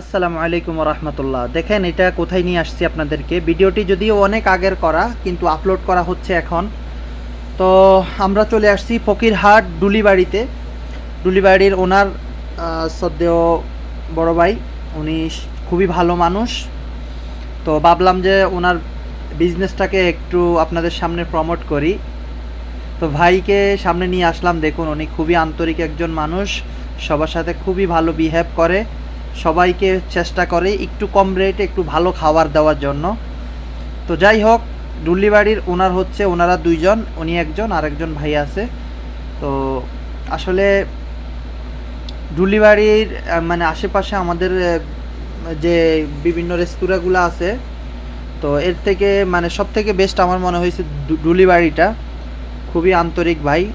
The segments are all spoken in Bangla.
আসসালামু আলাইকুম রহমতুল্লাহ। দেখেন এটা কোথায় নিয়ে আসছি আপনাদেরকে। ভিডিওটি যদিও অনেক আগের করা কিন্তু আপলোড করা হচ্ছে এখন। তো আমরা চলে আসছি ফকিরহাট ডুলিবাড়িতে। ডুলিবাড়ির ওনার আহ, সদ্যেয় বড় ভাই উনি খুবই ভালো মানুষ। তো ভাবলাম যে ওনার বিজনেসটাকে একটু আপনাদের সামনে প্রমোট করি। তো ভাইকে সামনে নিয়ে আসলাম দেখুন উনি খুবই আন্তরিক একজন মানুষ। সবার সাথে খুবই ভালো বিহেভ করে। সবাইকে চেষ্টা করে একটু কম রেটে একটু ভালো খাবার দেওয়ার জন্য। তো যাই হোক ডুল্লিবাড়ির ওনার হচ্ছে ওনারা দুইজন উনি একজন আরেকজন ভাই আছে। তো আসলে ডুলিবাড়ির আহ, মানে আশেপাশে আমাদের যে বিভিন্ন রেস্তোরাঁগুলো আছে তো এর থেকে মানে সব থেকে বেস্ট আমার মনে হয়েছে ডু- ডুলিবাড়িটা। খুবই আন্তরিক ভাই।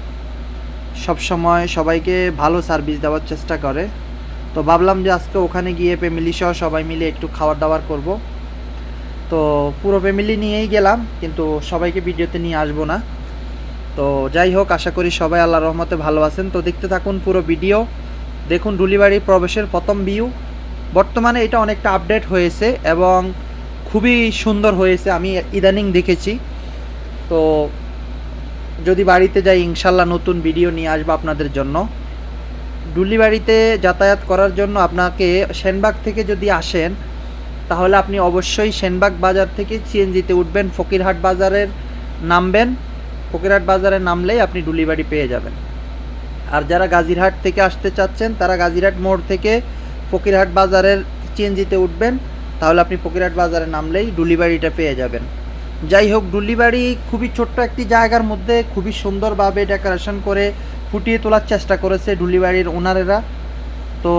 সব সময় সবাইকে ভালো সার্ভিস দেওয়ার চেষ্টা করে। তো ভাবলাম যে আজকে ওখানে গিয়ে ফ্যামিলি সহ সবাই মিলে একটু খাবার দাবার করব। তো পুরো ফ্যামিলি নিয়েই গেলাম, কিন্তু সবাইকে ভিডিওতে নিয়ে আসব না। তো যাই হোক, আশা করি সবাই আল্লাহ রহমতে ভালো আছেন। তো দেখতে থাকুন পুরো ভিডিও দেখুন ডুলিবাড়ি প্রবেশের প্রথম ভিউ বর্তমানে এটা অনেকটা আপডেট হয়েছে এবং খুবই সুন্দর হয়েছে, আমি ইদানিং দেখেছি। তো যদি বাড়িতে যাই, ইনশাল্লাহ নতুন ভিডিও নিয়ে আসব আপনাদের জন্য। ডুলিবাড়িতে যাতায়াত করার জন্য আপনাকে সেনবাগ থেকে যদি আসেন, তাহলে আপনি অবশ্যই সেনবাগ বাজার থেকে সিএনজিতে উঠবেন, ফকিরহাট বাজারের নামবেন। ফকিরহাট বাজারে নামলেই আপনি ডুলিবাড়ি পেয়ে যাবেন। আর যারা গাজীরহাট থেকে আসতে চাচ্ছেন, তারা গাজীরহাট মোড় থেকে ফকিরহাট বাজারের সিএনজিতে উঠবেন, তাহলে আপনি ফকিরহাট বাজারে নামলেই ডুলিবাড়িটা পেয়ে যাবেন। যাই হোক, ডুলিবাড়ি খুবই ছোট্ট একটি জায়গার মধ্যে খুবই সুন্দরভাবে ডেকোরেশন করে ফুটিয়ে তোলার চেষ্টা করেছে ডুলিবাড়ির ওনারেরা। তো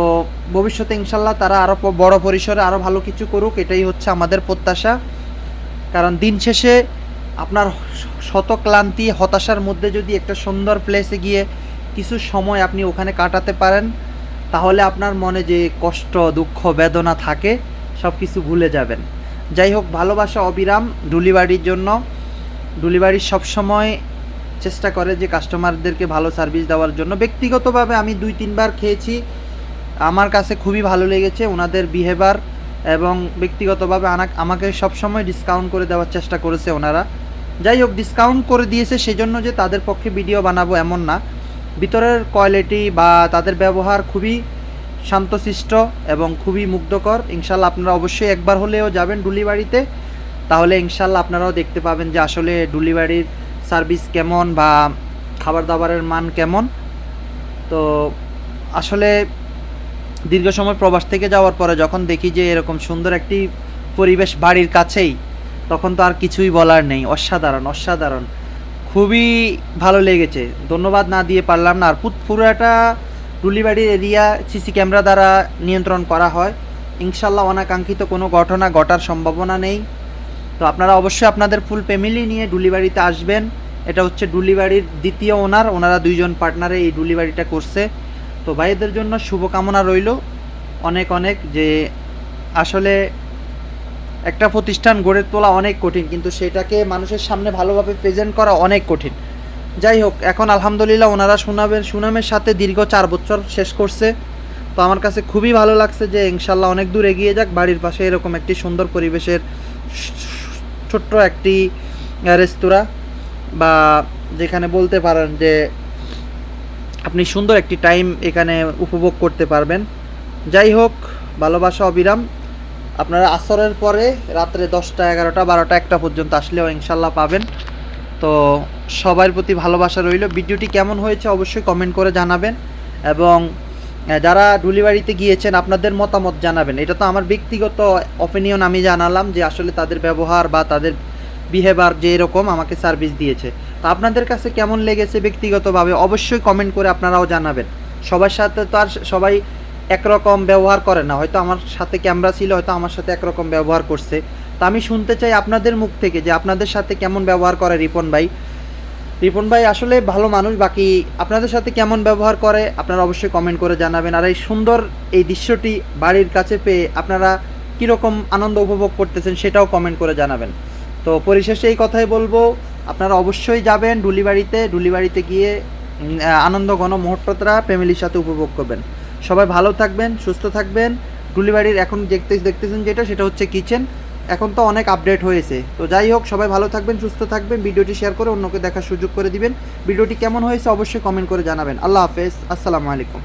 ভবিষ্যতে ইনশাল্লাহ তারা আরও বড় পরিসরে আরও ভালো কিছু করুক, এটাই হচ্ছে আমাদের প্রত্যাশা। কারণ দিন শেষে আপনার শত ক্লান্তি, হতাশার মধ্যে যদি একটা সুন্দর প্লেসে গিয়ে কিছু সময় আপনি ওখানে কাটাতে পারেন, তাহলে আপনার মনে যে কষ্ট, দুঃখ, বেদনা থাকে সব কিছু ভুলে যাবেন। যাই হোক, ভালোবাসা অবিরাম ডুলিবাড়ির জন্য। ডুলিবাড়ি সবসময় চেষ্টা করে যে কাস্টমারদেরকে ভালো সার্ভিস দেওয়ার জন্য। ব্যক্তিগতভাবে আমি দুই, তিনবার খেয়েছি। আমার কাছে খুবই ভালো লেগেছে ওনাদের বিহেভার এবং ব্যক্তিগতভাবে আমাকে সবসময় ডিসকাউন্ট করে দেওয়ার চেষ্টা করেছে ওনারা। যাই হোক ডিসকাউন্ট করে দিয়েছে সেজন্য যে তাদের পক্ষে ভিডিও বানাবো এমন না। ভিতরের কোয়ালিটি বা তাদের ব্যবহার খুবই শান্তশিষ্ট এবং খুবই মুগ্ধকর। ইনশাল্লাহ আপনারা অবশ্যই একবার হলেও যাবেন ডুলিবাড়িতে। তাহলে ইনশাল্লাহ আপনারাও দেখতে পাবেন যে আসলে ডুলিবাড়ির সার্ভিস কেমন বা খাবার দাবারের মান কেমন? তো আসলে দীর্ঘ সময় প্রবাস থেকে যাওয়ার পরে যখন দেখি যে এরকম সুন্দর একটি পরিবেশ বাড়ির কাছেই, তখন তো আর কিছুই বলার নেই। অসাধারণ অসাধারণ। খুবই ভালো লেগেছে। ধন্যবাদ না দিয়ে পারলাম না। আর পুরোটা টুলিবাড়ির এরিয়া সিসি ক্যামেরা দ্বারা নিয়ন্ত্রণ করা হয়। ইনশাল্লাহ অনাকাঙ্ক্ষিত কোনো ঘটনা ঘটার সম্ভাবনা নেই। তো আপনারা অবশ্যই আপনাদের ফুল ফ্যামিলি নিয়ে ডুলিবাড়িতে আসবেন। এটা হচ্ছে ডুলিবাড়ির দ্বিতীয় ওনার, ওনারা দুইজন পার্টনারে এই ডুলিবাড়িটা করছে। তো ভাইদের জন্য শুভকামনা রইল। অনেক অনেক যে আসলে একটা প্রতিষ্ঠান গড়ে তোলা অনেক কঠিন, কিন্তু সেটাকে মানুষের সামনে ভালোভাবে প্রেজেন্ট করা অনেক কঠিন। যাই হোক, এখন আলহামদুলিল্লাহ ওনারা সুনামের সুনামের সাথে দীর্ঘ চার বছর শেষ করছে। তো আমার কাছে খুবই ভালো লাগছে যে ইনশাল্লাহ অনেক দূর এগিয়ে যাক। বাড়ির পাশে এরকম একটি সুন্দর পরিবেশের ছোট্ট একটি রেস্তোরাঁ। বা যেখানে বলতে পারেন যে আপনি সুন্দর একটি টাইম এখানে উপভোগ করতে পারবেন। যাই হোক, ভালোবাসা অবিরাম। আপনারা আসরের পরে রাত্রে দশটা, এগারোটা, বারোটা, একটা পর্যন্ত আসলেও ইনশাল্লাহ পাবেন। তো সবার প্রতি ভালোবাসা রইল। ভিডিওটি কেমন হয়েছে অবশ্যই কমেন্ট করে জানাবেন। এবং যারা ডুলিবাড়িতে গিয়েছেন, আপনাদের মতামত জানাবেন। এটা তো আমার ব্যক্তিগত অপিনিয়ন আমি জানালাম যে আসলে তাদের ব্যবহার বা তাদের বিহেভার যে এরকম আমাকে সার্ভিস দিয়েছে। তো আপনাদের কাছে কেমন লেগেছে ব্যক্তিগতভাবে? অবশ্যই কমেন্ট করে আপনারাও জানাবেন। সবার সাথে তো আর সবাই একরকম ব্যবহার করে না। হয়তো আমার সাথে ক্যামেরা ছিল, হয়তো আমার সাথে একরকম ব্যবহার করছে। তো আমি শুনতে চাই আপনাদের মুখ থেকে যে আপনাদের সাথে কেমন ব্যবহার করে রিপন ভাই। রিপন ভাই আসলে ভালো মানুষ, বাকি আপনাদের সাথে কেমন ব্যবহার করে আপনারা অবশ্যই কমেন্ট করে জানাবেন। আর এই সুন্দর এই দৃশ্যটি বাড়ির কাছে পেয়ে আপনারা কীরকম আনন্দ উপভোগ করতেছেন সেটাও কমেন্ট করে জানাবেন। তো পরিশেষে এই কথাই বলব। আপনারা অবশ্যই যাবেন ডুলিবাড়িতে ডুলিবাড়িতে গিয়ে আনন্দ মুহূর্তটা ফ্যামিলির সাথে উপভোগ করবেন। সবাই ভালো থাকবেন, সুস্থ থাকবেন। টুলিবাড়ির এখন দেখতে দেখতেছেন যেটা, সেটা হচ্ছে কিচেন। এখন তো অনেক আপডেট হয়েছে। তো যাই হোক, সবাই ভালো থাকবেন, সুস্থ থাকবেন। ভিডিওটি শেয়ার করে অন্যকে দেখার সুযোগ করে দিবেন। ভিডিওটি কেমন হয়েছে অবশ্যই কমেন্ট করে জানাবেন। আল্লাহ হাফেজ, আসসালামু আলাইকুম।